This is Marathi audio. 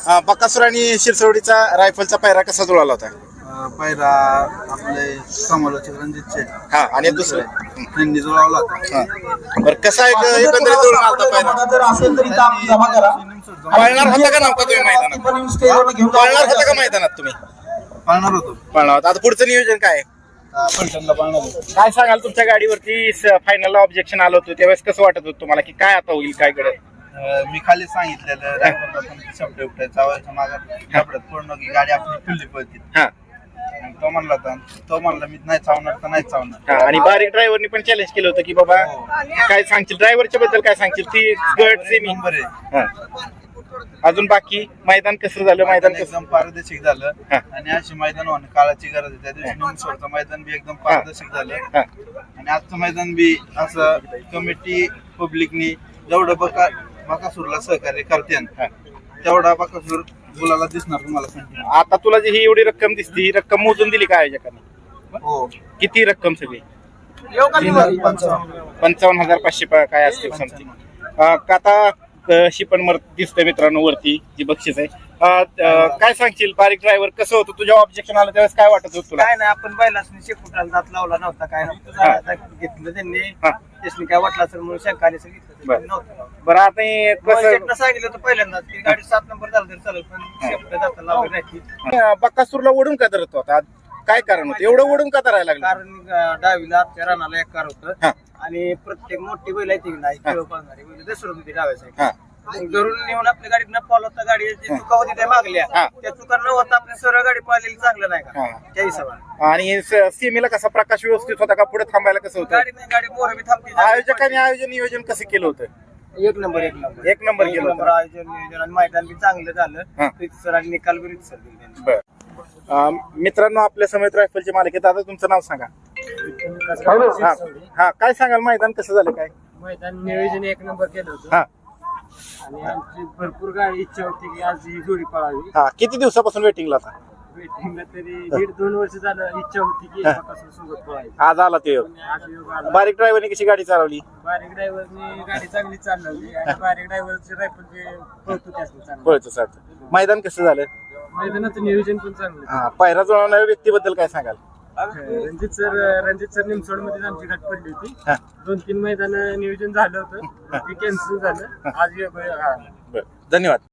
अं, बकासूर आणि शिरसवडीचा रायफलचा पायरा कसा जुळाला होता? पहिला आपले समालोचक रणजित शेठ हा आणि दुसरं? यांनी जुळवला होता. हा. बरं कसा एक एकंदरीत जुळून आलता पायरा जर असेल तरी दाम जमा करा. पळणार होता का नव्हता तुम्ही मैदानात? पण स्टेजवर घेऊन पळणार होता का मैदानात तुम्ही? पाळणार होतो. पळणार होता. आता पुढचं नियोजन काय आहे? फलटणला पाळणार होतो. काय सांगाल तुमच्या गाडीवरती फायनलला ऑब्जेक्शन आलं होतं. त्यावेळेस कसं वाटत होतं तुम्हाला? की काय आता होईल काय कडे अं, मी खाली सांगितलेलं ड्रायव्हरला पण शब्द चावायच्या कपड्यात पूर्ण की गाडी आपली पळते हा. आणि तो म्हणला होता तो म्हणला मी नाही चावणार तर नाही चावणार. हा, आणि बारीक ड्रायव्हरनी पण चॅलेंज केलं होतं की बाबा काय सांगशील? ड्रायव्हरच्या बद्दल काय सांगशील? ती गट सेमी नंबर आहे अजून बाकी? मैदान कसं झालं? मैदान मैदान कसं? एकदम पारदर्शक झालं. हा. आणि अशी मैदान होणं काळाची गरज आहे. त्या दिवशी निमसोडचं मैदान बी एकदम पारदर्शक झालं. हा. आणि आजचं मैदान बी असं कमिटी पब्लिकनी जेवढं बका बकासूरला सहकार्य करते हा. तेवढा बकासूर मुलाला दिसणार तुम्हाला सांगतो. आता तुला जी ही एवढी रक्कम दिसती ही रक्कम मोजून दिली का आयोजकांनी? हो. किती रक्कम सगळी? पंचावन्न. हजार पाचशे प- काय असते समथिंग. आता कशी पण मर दिसतंय मित्रांनो वरती जी बक्षीस आहे. काय सांगशील? बारीक ड्रायव्हर कसं होतं? तुझ्या ऑब्जेक्शन आलं त्यावेळेस काय वाटत होतं तुला? काय नाही आपण बैलासनी शेपुटाला दात लावला नव्हता काय नव्हतं घेतलं त्यांनी. त्यासनी काय वाटलं असेल म्हणून शंका आली असेल घेतलं बरं. त्यांनी नव्हतं. बरं आता हे कसं सांगितलं होतं पहिल्यांदा की गाडी सात नंबर झालं तरी चालेल पण शेपटा दात लावली नाही अं, बकासूरला ओढून का धरत होता? काय कारण होतं? एवढं ओढून का धरायला लागलं? कारण डावीला आमच्या रानाला एक कार. होतं. आणि प्रत्येक मोठी बैल आहे ती नाही खेळ पाळणारी बैल दसरत होती डाव्या side. धरून नेऊन आपल्या गाडीत न फॉलोता गाडी जी चुका होती त्या मागल्या. हा. त्या चुका न होता आपली सरळ गाडी पाळलेली चांगलं नाही हा. का त्या हिशोबाने. आणि स- सीमेला कसा प्रकाश व्यवस्थित होता का? पुढे थांबायला कसं होतं? गाडी नाही गाडी मोर मी थांबते. आयोजकांनी आयोजन नियोजन कसं केलं होतं? एक नंबर एक नंबर. एक नंबर केलं होतं. नंबर आयोजन नियोजन आणि मैदान बी चांगलं हा. झालं आणि निकाल बी रितसर दिले त्यांनी. बर. अं, मित्रांनो आपल्या समेत रायफलचे मालक आहेत. आता तुमचं नाव सांगा. हा. हा. काय सांगाल? मैदान कसं झालं काय? मैदान नियोजन एक नंबर केलं होतं. हा. आणि आमची भरपूर गाडी इच्छा होती की आज ही जोडी पळावी. हा किती दिवसापासून वेटिंगला होता वेटिंगला तरी दीड दोन वर्ष झालं इच्छा होती की. बकासूर सोबत पळावी. आज आला ते योग. पण आज योग आला. बारीक ड्रायव्हरने कशी गाडी चालवली? बारीक ड्रायव्हरने गाडी चांगली चालवली आणि बारीक ड्रायव्हरचे रायफल जे पळतो त्यासनी चांगलं. पळतो सारखं मैदान कसं झालं? मैदानाचं नियोजन पण चांगलं. हा पायरा जुळवणाऱ्या व्यक्तीबद्दल काय सांगाल? रणजित सर रणजित सर निमसोडमध्ये आमची गाठ पडली होती. हा. दोन तीन मैदान नियोजन झालं होतं. ते कॅन्सल झालं. आज हा. बर. धन्यवाद.